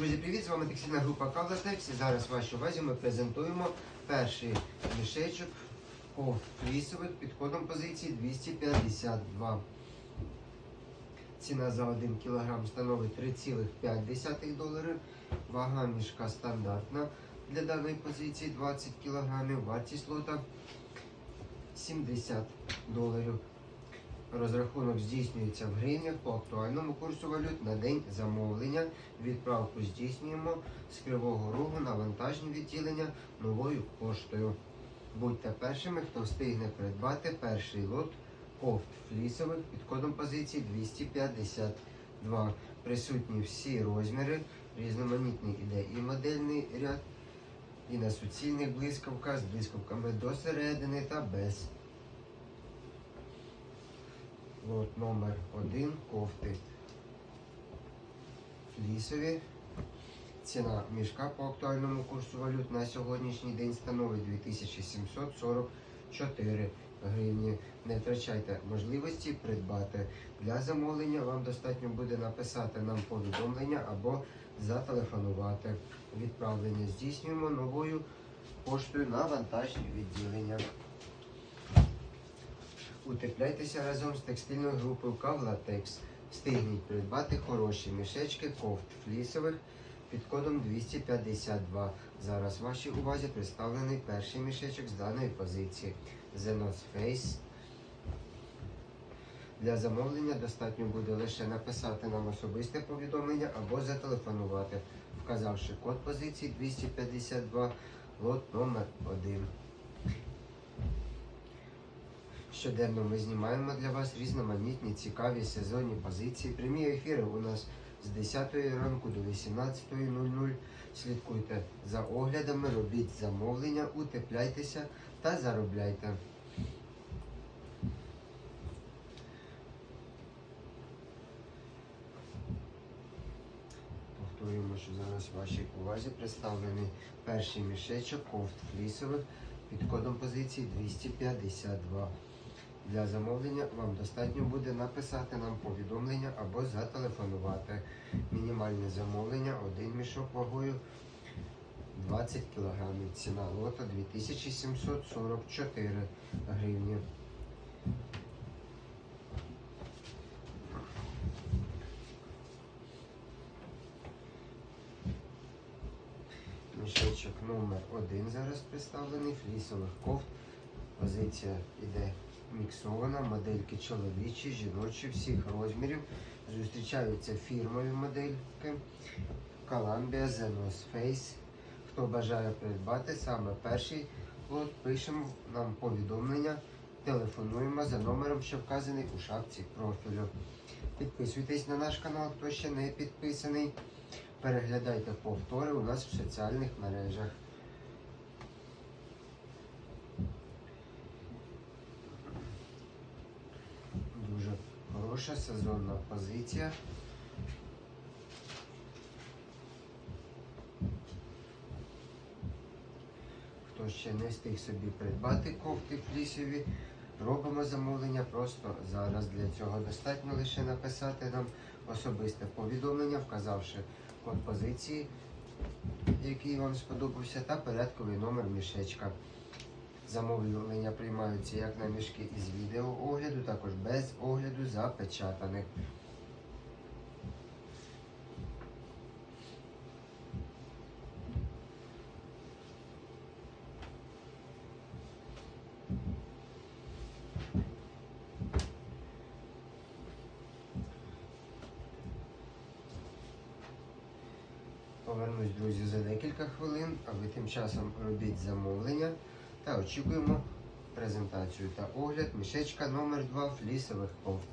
Друзі, привіт! З вами текстильна група Кавлатекс. І зараз в вашій увазі ми презентуємо перший мішечок по флісових під кодом позиції 252. Ціна за 1 кг становить 3,5 доларів. Вага мішка стандартна для даної позиції 20 кг. Вартість лота 70 доларів. Розрахунок здійснюється в гривнях по актуальному курсу валют на день замовлення. Відправку здійснюємо з Кривого Рогу на вантажні відділення новою поштою. Будьте першими, хто встигне придбати перший лот кофт флісових під кодом позиції 252. Присутні всі розміри, різноманітний іде і модельний ряд, і на суцільних блискавках з блискавками до середини та без. Лот номер 1 кофти флісові. Ціна мішка по актуальному курсу валют на сьогоднішній день становить 2744 гривні. Не втрачайте можливості придбати. Для замовлення вам достатньо буде написати нам повідомлення або зателефонувати. Відправлення здійснюємо новою поштою на вантажні відділення. Утепляйтеся разом з текстильною групою Кавлатекс. Встигніть придбати хороші мішечки кофт флісових під кодом 252. Зараз в вашій увазі представлений перший мішечок з даної позиції The North Face. Для замовлення достатньо буде лише написати нам особисте повідомлення або зателефонувати, вказавши код позиції 252, лот номер 1. Щоденно ми знімаємо для вас різноманітні цікаві сезонні позиції. Прямі ефіри у нас з 10 ранку до 18.00. Слідкуйте за оглядами, робіть замовлення, утепляйтеся та заробляйте. Повторюємо, що зараз вашій увазі представлений перший мішечок кофт флісових під кодом позиції 252. Для замовлення вам достатньо буде написати нам повідомлення або зателефонувати. Мінімальне замовлення один мішок вагою 20 кг. Ціна лота 2744 гривні. Мішечок номер один зараз представлений, флісових кофт. Позиція іде міксована, модельки чоловічі, жіночі, всіх розмірів. Зустрічаються фірмові модельки. Columbia, Zenos Face. Хто бажає придбати саме перший лот, пишемо нам повідомлення, телефонуємо за номером, що вказаний у шапці профілю. Підписуйтесь на наш канал, хто ще не підписаний. Переглядайте повтори у нас в соціальних мережах. Хороша сезонна позиція. Хто ще не встиг собі придбати кофти флісові, робимо замовлення просто зараз. Для цього достатньо лише написати нам особисте повідомлення, вказавши код позиції, який вам сподобався, та порядковий номер мішечка. Замовлення приймаються як на мішки із відеоогляду, також без огляду запечатаних. Повернусь, друзі, за декілька хвилин, а ви тим часом робіть замовлення та очікуємо презентацію та огляд мішечка номер 2 флісових кофт.